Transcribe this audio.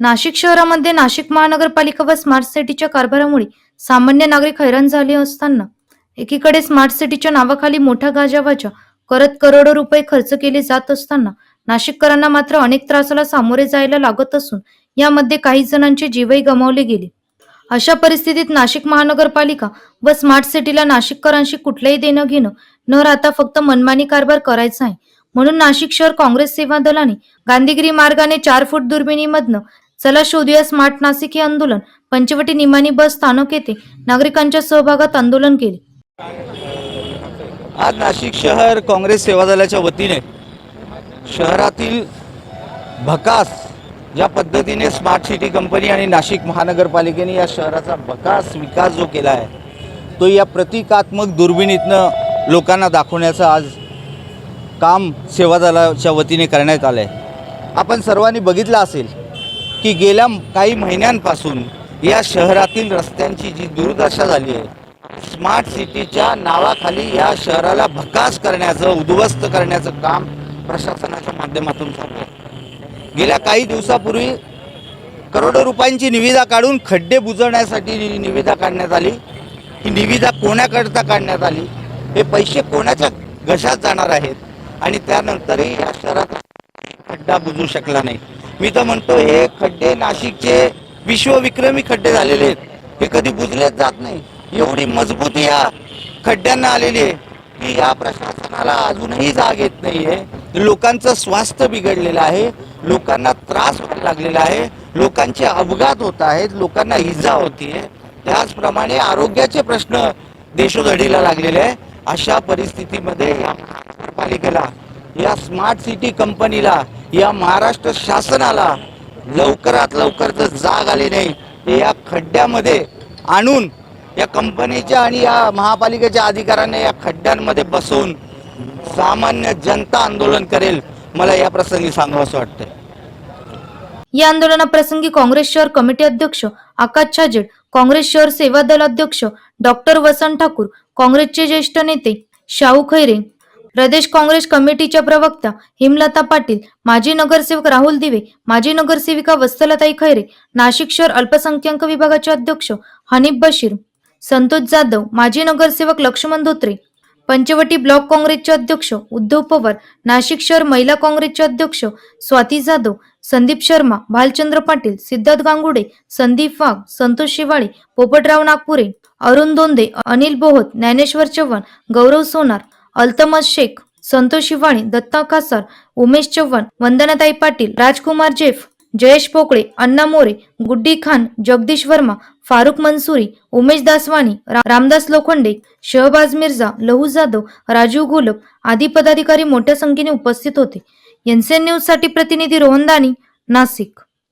नाशिक शहरामध्ये नाशिक महानगरपालिका व स्मार्ट सिटीच्या कारभारामुळे सामान्य नागरिक हैराण झाले असताना एकीकडे स्मार्ट सिटीच्या नावाखाली मोठ्या गाजावाजा करत करोडो रुपये खर्च केले जात असताना नाशिककरांना मात्र अनेक त्रासाला सामोरे जायला लागत असून यामध्ये काही जणांचे जीवही गमावले गेले. अशा परिस्थितीत नाशिक महानगरपालिका व स्मार्ट सिटीला नाशिककरांशी कुठलंही देणं घेणं न राहता फक्त मनमानी कारभार करायचा आहे. म्हणून नाशिक शहर काँग्रेस सेवा दलाने गांधीगिरी मार्गाने चार फूट दुर्बिणीमधनं चला शोधूया स्मार्ट नाशिक हे आंदोलन. पंचवटी निमानी बस स्थानक येथे नागरिकांच्या सहभागात आंदोलन केले. आज नाशिक शहर काँग्रेस सेवा दलाच्या वतीने शहरातील भकास ज्या पद्धतीने स्मार्ट सिटी कंपनी आणि नाशिक महानगरपालिकेने या शहराचा भकास विकास जो केला आहे तो या प्रतिकात्मक दुर्बिणीतनं लोकांना दाखवण्याचा आज काम सेवा दलाच्या वतीने करण्यात आलं आहे आपण सर्वांनी बघितलं असेल की गेल्या काही महिन्यांपासून या शहरातील रस्त्यांची जी दुर्दशा झाली आहे स्मार्ट सिटीच्या नावाखाली या शहराला भकास करण्याचं उद्ध्वस्त करण्याचं काम प्रशासनाच्या माध्यमातून चालू आहे. गेल्या काही दिवसापूर्वी करोडो रुपयांची निविदा काढून खड्डे बुजवण्यासाठी निविदा काढण्यात आली ही निविदा कोणाकरता काढण्यात आली हे पैसे कोणाच्या घशात जाणार आहेत? आणि त्यानंतरही या शहरात खड्डा बुजू शकला नाही. मी तर म्हणतो हे खड्डे नाशिकचे विश्वविक्रमी खड्डे झालेले आहेत. हे कधी बुजलेच जात नाही. एवढी मजबूती या खड्ड्यांना आलेली आहे की या प्रशासनाला अजूनही जाग येत नाहीये. लोकांचं स्वास्थ्य बिघडलेलं आहे. लोकांना त्रास व्हायला लागलेला आहे. लोकांचे अपघात होत आहेत. लोकांना इजा होतीये. त्याचप्रमाणे आरोग्याचे प्रश्न देशोधडीला लागलेले आहे. अशा परिस्थितीमध्ये या महानगरपालिकेला या स्मार्ट सिटी कंपनीला या महाराष्ट्र शासनाला लवकरात लवकर जर जाग आली नाही या खड्ड्यामध्ये आणून या कंपनीच्या आणि या महापालिकेच्या अधिकाऱ्यांना या खड्ड्यांमध्ये बसवून सामान्य जनता आंदोलन करेल मला या प्रसंगी सांगावं वाटतंय. या आंदोलनाप्रसंगी काँग्रेस शहर कमिटी अध्यक्ष आकाश छाजेड काँग्रेस शहर सेवा दल अध्यक्ष डॉक्टर वसंत ठाकूर काँग्रेसचे ज्येष्ठ नेते शाहू खैरे प्रदेश काँग्रेस कमिटीच्या प्रवक्ता हिमलता पाटील माजी नगरसेवक राहुल दिवे माजी नगरसेविका वत्सलताई खैरे नाशिक शहर अल्पसंख्याक विभागाचे अध्यक्ष हनीफ बशीर संतोष जाधव माजी नगरसेवक लक्ष्मण धोत्रे पंचवटी ब्लॉक काँग्रेसचे अध्यक्ष उद्धव पवार नाशिक शहर महिला काँग्रेसचे अध्यक्ष स्वाती जाधव संदीप शर्मा भालचंद्र पाटील सिद्धार्थ गांगुडे संदीप वाघ संतोष शिवाळे पोपटराव नागपुरे अरुण दोंदे अनिल बोहत ज्ञानेश्वर चव्हाण गौरव सोनार अल्तमज शेख संतोष शिवाणी दत्ता कासार उमेश चव्हाण वंदनाताई पाटील राजकुमार जेफ जयेश पोकळे अण्णा मोरे गुड्डी खान जगदीश वर्मा फारुख मनसुरी उमेश दासवाणी रामदास लोखंडे शहबाज मिर्झा लहू जाधव राजीव घोलप आदी पदाधिकारी मोठ्या संख्येने उपस्थित होते. एनसीएन न्यूजसाठी प्रतिनिधी रोहन दानी नाशिक.